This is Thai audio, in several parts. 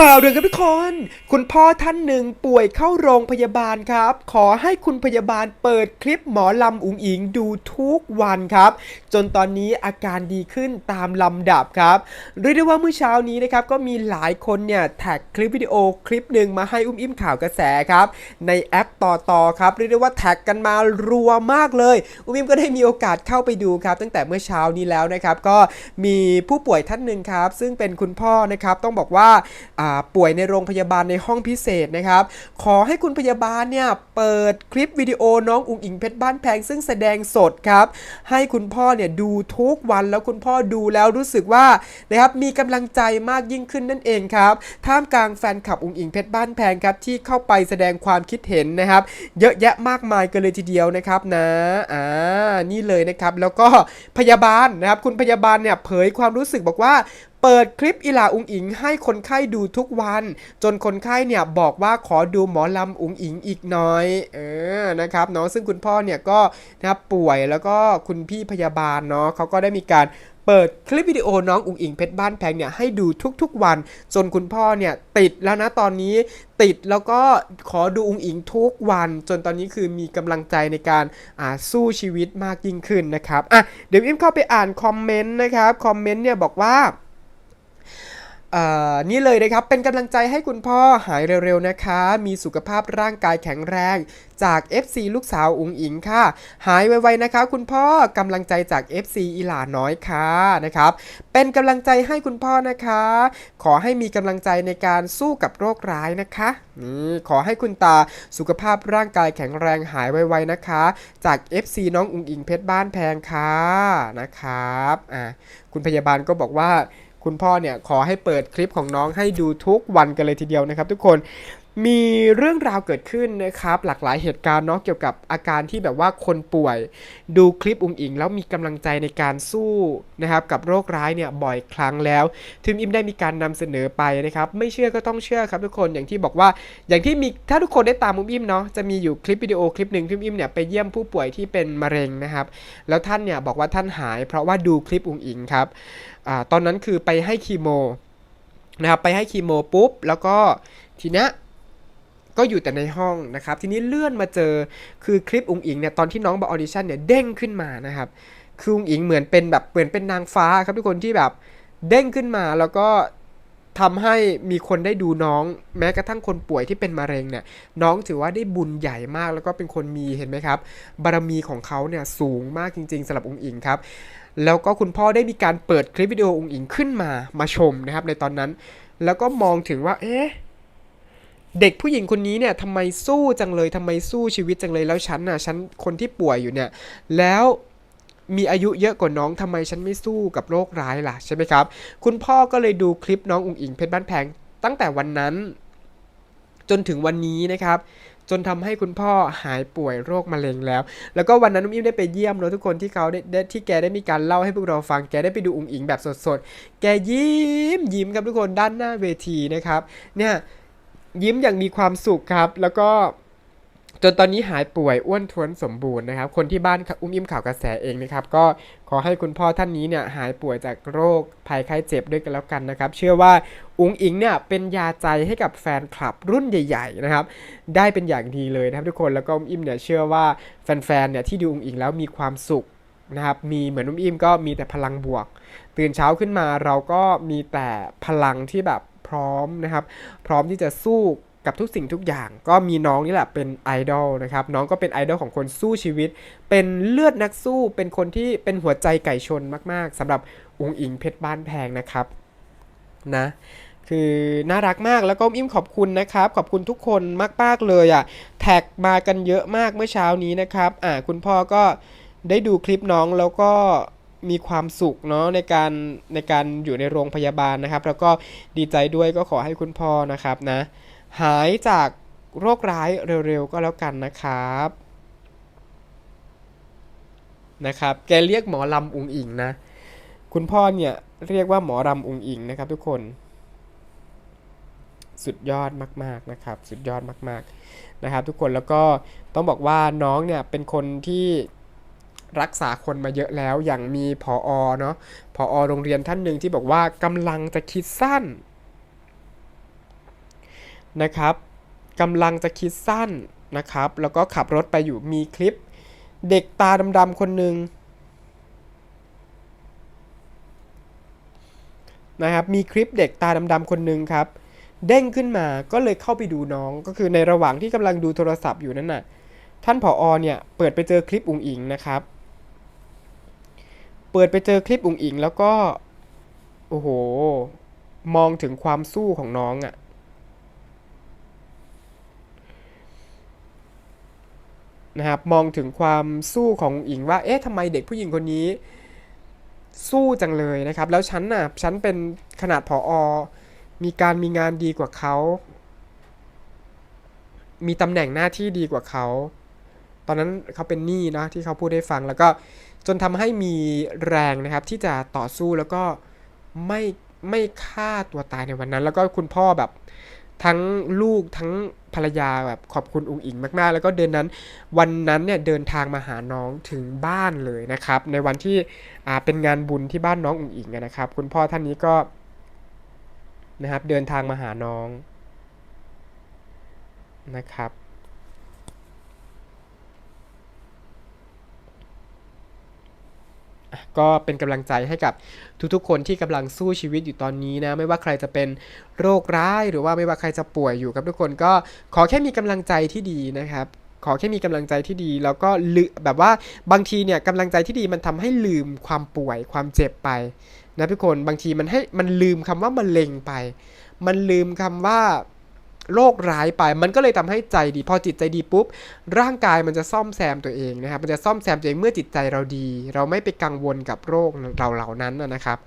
ข่าวเดือนครับทุกคน คุณพ่อท่านหนึ่งป่วยเข้าโรงพยาบาลครับ ขอให้คุณพยาบาลเปิดคลิปหมอลำอุ๋งอิงดูทุกวันครับ จนตอนนี้อาการดีขึ้นตามลำดับครับเรียกได้ว่าเมื่อเช้านี้นะครับก็มีหลายคนเนี่ยแท็กคลิปวิดีโอคลิปหนึ่งมาให้อุ้มอิ่มข่าวกระแสครับ ในแอปต่อต่อครับเรียกได้ว่าแท็กกันมารัวมากเลย อุ้มอิ่มก็ได้มีโอกาสเข้าไปดูครับ ตั้งแต่เมื่อเช้านี้แล้วนะครับ ก็มีผู้ป่วยท่านหนึ่งครับ ซึ่งเป็นคุณพ่อนะครับต้องบอกว่าป่วยในโรงพยาบาลในห้องพิเศษนะครับ ขอให้คุณพยาบาลเนี่ยเปิดคลิปวิดีโอน้องอุ๋งอิงเพชรบ้านแพงซึ่งแสดงสดครับ ให้คุณพ่อเนี่ยดูทุกวันแล้วคุณพ่อดูแล้วรู้สึกว่านะครับมีกำลังใจมากยิ่งขึ้นนั่นเองครับท่ามกลางแฟนคลับอุ๋งอิงเพชรบ้านแพงครับที่เข้าไปแสดงความคิดเห็นนะครับ เยอะแยะมากมายกันเลยทีเดียวนะครับนะอ่านี่เลยนะครับแล้วก็พยาบาลนะครับคุณพยาบาลเนี่ยเผยความรู้สึกบอกว่า เปิดคลิปอีหลาอุงอิงให้คนไข้ดูทุกวัน จนคนไข้เนี่ยบอกว่าขอดูหมอลำอุงอิงอีกหน่อยเออนะครับเนาะซึ่งคุณพ่อเนี่ยก็นะครับป่วยแล้วก็คุณพี่พยาบาลเนาะเขาก็ได้มีการเปิดคลิปวิดีโอน้องอุงอิงเพชรบ้านแพงเนี่ยให้ดูทุกๆวัน จนคุณพ่อเนี่ยติดแล้วนะตอนนี้ติดแล้วก็ขอดูอุงอิงทุกวัน จนตอนนี้คือมีกำลังใจในการอ่าสู้ชีวิตมากยิ่งขึ้นนะครับอะเดี๋ยวอิมเข้าไปอ่านคอมเมนต์นะครับคอมเมนต์เนี่ยบอกว่า นี่เลยนะครับเป็นกำลังใจให้คุณพ่อหายเร็วๆนะคะ มีสุขภาพร่างกายแข็งแรงจาก FC ลูกสาวอุ๋งอิงค่ะ หายไวๆนะคะ คุณพ่อกำลังใจจาก FC อีหลาน้อยค่ะนะครับ เป็นกำลังใจให้คุณพ่อนะคะ ขอให้มีกำลังใจในการสู้กับโรคร้ายนะคะนี่ขอให้คุณตาสุขภาพร่างกายแข็งแรงหายไวๆนะคะ จาก FC น้องอุ๋งอิงเพชรบ้านแพงค่ะนะครับอ่าคุณพยาบาลก็บอกว่า คุณพ่อเนี่ยขอให้เปิดคลิปของน้องให้ดูทุกวันกันเลยทีเดียวนะครับ ทุกคน มีเรื่องราวเกิดขึ้นนะครับ หลากหลายเหตุการณ์เนาะเกี่ยวกับอาการที่แบบว่าคนป่วย ดูคลิปอุ๋งอิง แล้วมีกำลังใจในการสู้นะครับกับโรคร้ายเนี่ยบ่อยครั้งแล้วทีมอิมได้มีการนำเสนอไปนะครับ ไม่เชื่อก็ต้องเชื่อครับทุกคนอย่างที่บอกว่า อย่างที่มีถ้าทุกคนได้ตามอุ๋มอิมเนาะจะมีอยู่คลิปวิดีโอคลิปหนึ่งที่อุ๋มอิมเนี่ยไปเยี่ยมผู้ป่วยที่เป็นมะเร็งนะครับ แล้วท่านเนี่ยบอกว่าท่านหาย เพราะว่าดูคลิปอุ๋งอิงครับอตอนนั้นคือไปให้คีโมนะครับไปให้คีโมปุ๊บแล้วก็ทีเนี้ย ก็อยู่แต่ในห้องนะครับ ทีนี้เลื่อนมาเจอคือคลิปอุงอิงเนี่ยตอนที่น้องมาออดิชั่นเนี่ยเด้งขึ้นมานะครับ คืออุงอิงเหมือนเป็นแบบเหมือนเป็นนางฟ้าครับทุกคนที่แบบเด้งขึ้นมาแล้วก็ทำให้มีคนได้ดูน้อง แม้กระทั่งคนป่วยที่เป็นมะเร็งเนี่ยน้องถือว่าได้บุญใหญ่มากแล้วก็เป็นคนมีเห็นไหมครับ บารมีของเขาเนี่ยสูงมากจริง ๆสำหรับอุงอิงครับ แล้วก็คุณพ่อได้มีการเปิดคลิปวิดีโอองค์อิงขึ้นมามาชมนะครับในตอนนั้น แล้วก็มองถึงว่าเอ๊ะ เด็กผู้หญิงคนนี้เนี่ยทำไมสู้จังเลยทำไมสู้ชีวิตจังเลยแล้วฉันน่ะฉันคนที่ป่วยอยู่เนี่ย แล้วมีอายุเยอะกว่าน้องทำไมฉันไม่สู้กับโรคร้ายล่ะใช่ไหมครับ คุณพ่อก็เลยดูคลิปน้องอุ๋งอิงเพชรบ้านแพงตั้งแต่วันนั้น จนถึงวันนี้นะครับ จนทำให้คุณพ่อหายป่วยโรคมะเร็งแล้ว แล้วก็วันนั้นนุ่มอิ่มได้ไปเยี่ยมเนอะทุกคนที่เขาไดได้ที่แกได้มีการเล่าให้พวกเราฟังแกได้ไปดูอุ๋งอิงแบบสดๆ แกยิ้มยิ้มครับทุกคนด้านหน้าเวทีนะครับ เนี่ย ยิ้มอย่างมีความสุขครับ แล้วก็จนตอนนี้หายป่วยอ้วนท้วนสมบูรณ์นะครับ คนที่บ้านอุ้มอิ่มข่าวกระแสเองนะครับ ก็ขอให้คุณพ่อท่านนี้เนี่ยหายป่วยจากโรคภัยไข้เจ็บด้วยกันแล้วกันนะครับ เชื่อว่าอุ๋งอิงเนี่ยเป็นยาใจให้กับแฟนคลับรุ่นใหญ่ๆนะครับ ได้เป็นอย่างดีเลยนะครับทุกคนแล้วก็อุ้มอิ่มเนี่ยเชื่อว่าแฟนๆเนี่ยที่ดูอุ๋งอิงแล้วมีความสุขนะครับมีเหมือนอุ้มอิ่มก็มีแต่พลังบวก ตื่นเช้าขึ้นมาเราก็มีแต่พลังที่แบบ พร้อมนะครับ พร้อมที่จะสู้กับทุกสิ่งทุกอย่าง ก็มีน้องนี่แหละเป็นไอดอลนะครับน้องก็เป็นไอดอลของคนสู้ชีวิต เป็นเลือดนักสู้เป็นคนที่เป็นหัวใจไก่ชนมากๆสำหรับองค์อิงเพชรบ้านแพงนะครับนะคือน่ารักมากแล้วก็อิ่มขอบคุณนะครับ ขอบคุณทุกคนมากๆเลยอะแท็กมากันเยอะมากเมื่อเช้านี้นะครับอ่าคุณพ่อก็ได้ดูคลิปน้องแล้วก็ มีความสุขเนาะในการในการอยู่ในโรงพยาบาลนะครับ แล้วก็ดีใจด้วยก็ขอให้คุณพ่อนะครับนะหายจากโรคร้ายเร็วๆก็แล้วกันนะครับนะครับแกเรียกหมอลำอุงอิงนะ คุณพ่อเนี่ยเรียกว่าหมอรำอุงอิงนะครับ ทุกคน สุดยอดมาก ๆนะครับ สุดยอดมาก ๆนะครับ ทุกคนแล้วก็ต้องบอกว่าน้องเนี่ยเป็นคนที่ รักษาคนมาเยอะแล้ว อย่างมีผออเนาะผอโรงเรียนท่านหนึ่งที่บอกว่ากำลังจะคิดสั้นนะครับกำลังจะคิดสั้นนะครับ แล้วก็ขับรถไปอยู่มีคลิป เด็กตาดำๆคนหนึ่งนะครับมีคลิปเด็กตาดำๆคนหนึ่งครับเด้งขึ้นมาก็เลยเข้าไปดูน้องก็คือในระหว่างที่กำลังดูโทรศัพท์อยู่นั่นน่ะท่านผออเนี่ยเปิดไปเจอคลิปอุ๋งอิงนะครับ เปิดไปเจอคลิปอุ๋งอิง แล้วก็ โอ้โห มองถึงความสู้ของน้องอะ่ะ นะครับ มองถึงความสู้ของอุ๋งอิง ว่า เอ๊ะทำไมเด็กผู้หญิงคนนี้ สู้จังเลยนะครับ แล้วฉันน่ะ ฉันเป็นขนาดผออมีการมีงานดีกว่าเขา มีตำแหน่งหน้าที่ดีกว่าเขา ตอนนั้นเขาเป็นหนี้นะที่เขาพูดให้ฟังแล้วก็ จนทำให้มีแรงนะครับที่จะต่อสู้แล้วก็ไม่ไม่ฆ่าตัวตายในวันนั้น แล้วก็คุณพ่อแบบทั้งลูกทั้งภรรยาแบบขอบคุณอุ๋งอิงมาก ๆ แล้วก็เดินนั้นวันนั้นเนี่ยเดินทางมาหาน้องถึงบ้านเลยนะครับ ในวันที่อ่าเป็นงานบุญที่บ้านน้องอุ๋งอิงนะครับ คุณพ่อท่านนี้ก็นะครับเดินทางมาหาน้องนะครับ อะ ก็เป็นกำลังใจให้กับทุกๆ คนที่กำลังสู้ชีวิตอยู่ตอนนี้นะ ไม่ว่าใครจะเป็นโรคร้ายหรือว่าไม่ว่าใครจะป่วยอยู่ครับทุกคนก็ขอแค่มีกำลังใจที่ดีนะครับขอแค่มีกำลังใจที่ดี แล้วก็ลืแบบว่าบางทีเนี่ยกำลังใจที่ดีมันทำให้ลืมความป่วยความเจ็บไปนะทุกคนบางทีมันให้มันลืมคำว่ามะเร็งไป มันลืมคำว่า โรคร้ายไป มันก็เลยทำให้ใจดี พอจิตใจดีปุ๊บ ร่างกายมันจะซ่อมแซมตัวเองนะครับ มันจะซ่อมแซมตัวเองเมื่อจิตใจเราดี เราไม่ไปกังวลกับโรคเราเหล่านั้นนะครับ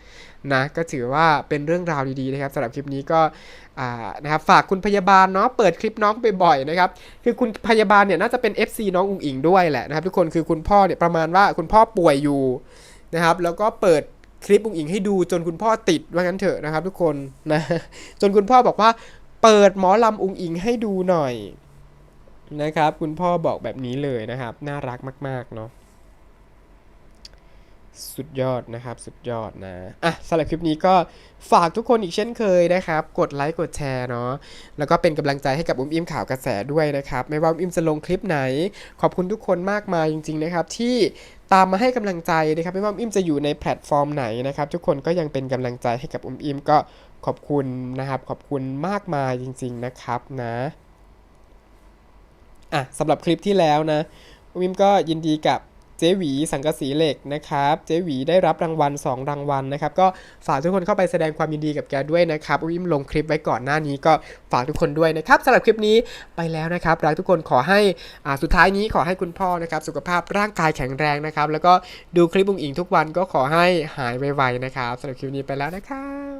นะ ก็ถือว่าเป็นเรื่องราวดีๆนะครับสำหรับคลิปนี้ก็นะครับฝากคุณพยาบาลเนาะเปิดคลิปน้องไปบ่อยนะครับคือคุณพยาบาลเนี่ยน่าจะเป็น FC น้องอุ๋งอิงด้วยแหละนะครับ ทุกคนคือคุณพ่อเนี่ยประมาณว่าคุณพ่อป่วยอยู่นะครับ แล้วก็เปิดคลิปอุ๋งอิงให้ดูจนคุณพ่อติดว่างั้นเถอะนะครับ ทุกคนนะจนคุณพ่อบอกว่า เปิดหมอลำอุงอิงให้ดูหน่อยนะครับ คุณพ่อบอกแบบนี้เลยนะครับ น่ารักมาก ๆ เนาะ สุดยอดนะครับ สุดยอดนะ อะสำหรับคลิปนี้ก็ฝากทุกคนอีกเช่นเคยนะครับ กดไลค์กดแชร์เนาะแล้วก็เป็นกำลังใจให้กับอุ้มอิมข่าวกระแสด้วยนะครับ ไม่ว่าอุ้มอิมจะลงคลิปไหน ขอบคุณทุกคนมากมายจริง ๆ นะครับ ที่ตามมาให้กำลังใจนะครับ ไม่ว่าอุ้มอิมจะอยู่ในแพลตฟอร์มไหนนะครับ ทุกคนก็ยังเป็นกำลังใจให้กับอุ้มอิมก็ขอบคุณนะครับ ขอบคุณมากมายจริง ๆนะครับนะอะสำหรับคลิปที่แล้วนะวิมก็ยินดีกับ เจวีสังกสีเหล็กนะครับ เจวีได้รับรางวัล 2 รางวัลนะครับ ก็ฝากทุกคนเข้าไปแสดงความยินดีกับแกด้วยนะครับวิมลงคลิปไว้ก่อนหน้านี้ก็ฝากทุกคนด้วยนะครับสำหรับคลิปนี้ไปแล้วนะครับรักทุกคนขอให้อ่าสุดท้ายนี้ขอให้คุณพ่อนะครับสุขภาพร่างกายแข็งแรงนะครับ แล้วก็ดูคลิปบุงอิงทุกวันก็ขอให้หายไวๆนะครับสำหรับคลิปนี้ไปแล้วนะครับ